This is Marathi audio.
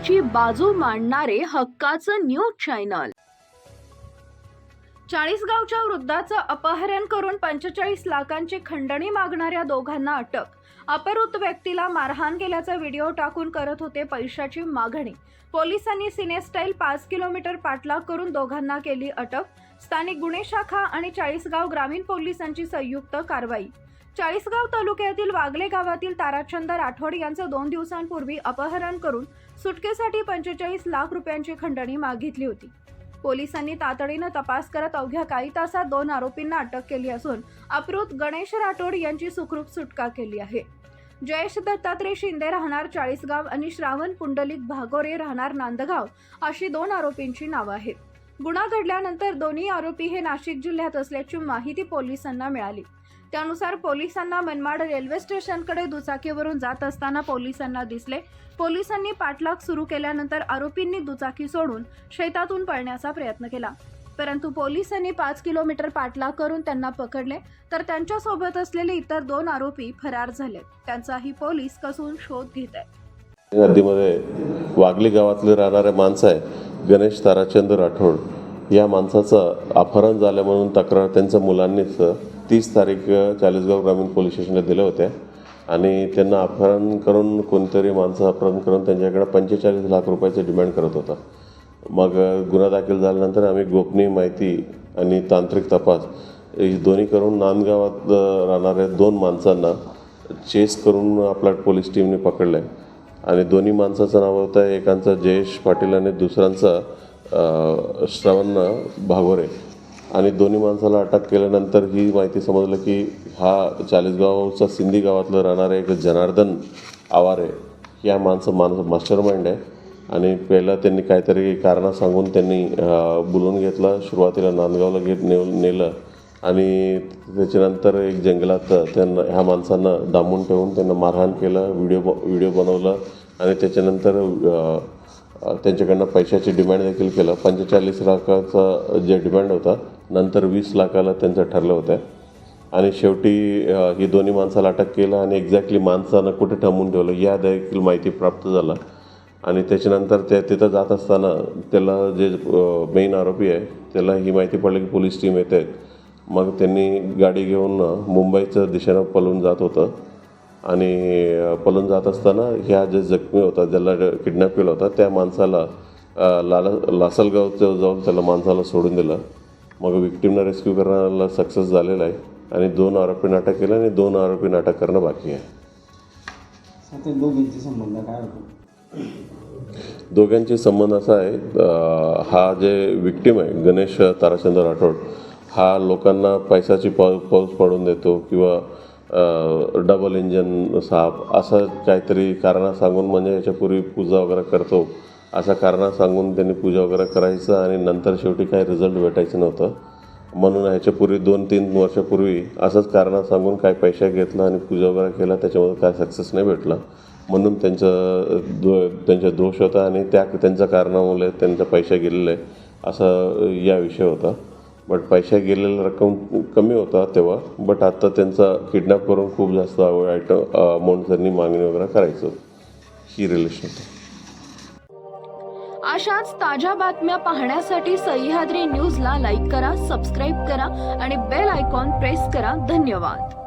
हक्काची बाजू मांडणारे हक्काचं न्यूज चॅनल. चाळीसगावच्या वृद्धाचं अपहरण करून पंचेचाळीस लाखांची खंडणी मागणाऱ्या दोघांना अटक. अपहृत व्यक्तीला मारहाण केल्याचा व्हिडिओ टाकून करत होते पैशाची मागणी. पोलिसांनी सिनेस्टाईल पाच किलोमीटर पाठलाग करून दोघांना केली अटक. स्थानिक गुन्हे शाखा आणि चाळीसगाव ग्रामीण पोलिसांची संयुक्त कारवाई. चाळीसगाव तालुक्यातील वागले गावातील ताराचंद राठोड यांचं दोन दिवसांपूर्वी अपहरण करून सुटकेसाठी पंचेचाळीस लाख रुपयांची खंडणी मागितली होती. पोलिसांनी तातडीनं तपास करत अवघ्या काही तासात दोन आरोपींना अटक केली असून अप्रुत गणेश राठोड यांची सुखरूप सुटका केली आहे. जयेश दत्तात्रय शिंदे राहणार चाळीसगाव आणि श्रावण पुंडलिक भागोरे राहणार नांदगाव अशी दोन आरोपींची नावं आहेत. गुन्हा घडल्यानंतर दोन्ही आरोपी हे नाशिक जिल्ह्यात असल्याची माहिती पोलिसांना मिळाली. त्यानुसार पोलिसांना मनमाड रेल्वे स्टेशनकडे दुचाकीवरून जात असताना पोलिसांना दिसले. पोलिसांनी पाठलाग सुरू केल्यानंतर आरोपींनी दुचाकी सोडून शेतातून पळण्याचा प्रयत्न केला. परंतु पोलिसांनी पाच किलोमीटर पाठलाग करून त्यांना पकडले. तर त्यांच्यासोबत असलेले इतर दोन आरोपी फरार झाले. त्यांचाही पोलीस कसून शोध घेत आहेत. नदीमध्ये वागली गावातले राहणारे माणसं आहे गणेश ताराचंद राठोड या माणसाचं अपहरण झालं म्हणून तक्रार त्यांच्या मुलांनीच तीस तारीख चाळीसगाव ग्रामीण पोलीस स्टेशनला दिल्या होत्या आणि त्यांना अपहरण करून कोणतरी माणसं अपहरण करून त्यांच्याकडे पंचेचाळीस लाख रुपयाचं डिमांड करत होता. मग गुन्हा दाखल झाल्यानंतर आम्ही गोपनीय माहिती आणि तांत्रिक तपास हे दोन्ही करून नांदगावात राहणाऱ्या दोन माणसांना चेस करून आपल्या पोलीस टीमने पकडलं आहे आणि दोन्ही माणसाचं नाव होतं एकांचं जयेश पाटील आणि दुसऱ्यांचं श्रवण भागोरे. आणि दोन्ही माणसाला अटक केल्यानंतर ही माहिती समजलं की हा चाळीसगावचा सिंधी गावातलं राहणारा एक जनार्दन आवारे या माणसं माणसं मास्टर माइंड आहे. आणि पहिलं त्यांनी काहीतरी कारणं सांगून त्यांनी बोलून घेतलं. सुरुवातीला नांदगावला घेत ने नेलं. आणि त्याच्यानंतर एक जंगलात त्यांना ह्या माणसांना डांबून ठेवून त्यांना मारहाण केलं व्हिडिओ व्हिडिओ बनवलं आणि त्याच्यानंतर त्यांच्याकडनं पैशाची डिमांड देखील केलं. पंचेचाळीस लाखाचा जे डिमांड होता नंतर वीस लाखाला त्यांचं ठरलं होतं. आणि शेवटी ही दोन्ही माणसाला अटक केलं आणि एक्झॅक्टली माणसानं कुठे थांबून ठेवलं या देखील माहिती प्राप्त झालं. आणि त्याच्यानंतर त्या तिथं जात असताना त्याला जे मेन आरोपी आहे त्याला ही माहिती पडली की पोलीस टीम येत आहेत. मग त्यांनी गाडी घेऊन मुंबईच्या दिशेनं पळून जात होतं. आणि पळून जात असताना ह्या जे जखमी होता ज्याला किडनॅप केला होता त्या माणसाला लाला लासलगावचं जाऊन त्याला माणसाला सोडून दिलं. मग विक्टीमला रेस्क्यू करण्याला सक्सेस झालेला आहे. आणि दोन आरोपींना अटक केलं आणि दोन आरोपींना अटक करणं बाकी आहे. दोघींचे संबंध काय होतो? दोघांचे संबंध असा आहे हा जे विक्टीम आहे गणेश ताराचंद राठोड हा लोकांना पैशाची पाऊ पाऊस पडून देतो किंवा डबल इंजन साप असं काहीतरी कारणं सांगून म्हणजे याच्यापूर्वी पूजा वगैरे करतो. असं कारणं सांगून त्यांनी पूजा वगैरे करायचं आणि नंतर शेवटी काही रिझल्ट भेटायचं नव्हतं. म्हणून ह्याच्यापूर्वी दोन तीन वर्षापूर्वी असंच कारणं सांगून काय पैसा घेतला आणि पूजा वगैरे केला त्याच्यामध्ये काय सक्सेस नाही भेटला. म्हणून त्यांचं दो त्यांचा दोष होता आणि त्या त्यांच्या कारणामुळे त्यांचा पैसा गेलेला. आहे असा या विषय होता. बट पैसे गेलेला रक्कम कमी होता तेव्हा. बट आता त्यांचा किडनॅप करून खूप जास्त आयटम अमाऊंट uh, त्यांनी मागणी वगैरे करायचं. ही रिलेशन अशाच ताज्या बातम्या पाहण्यासाठी सह्याद्री न्यूजला लाईक करा सबस्क्राईब करा आणि बेल आयकॉन प्रेस करा. धन्यवाद.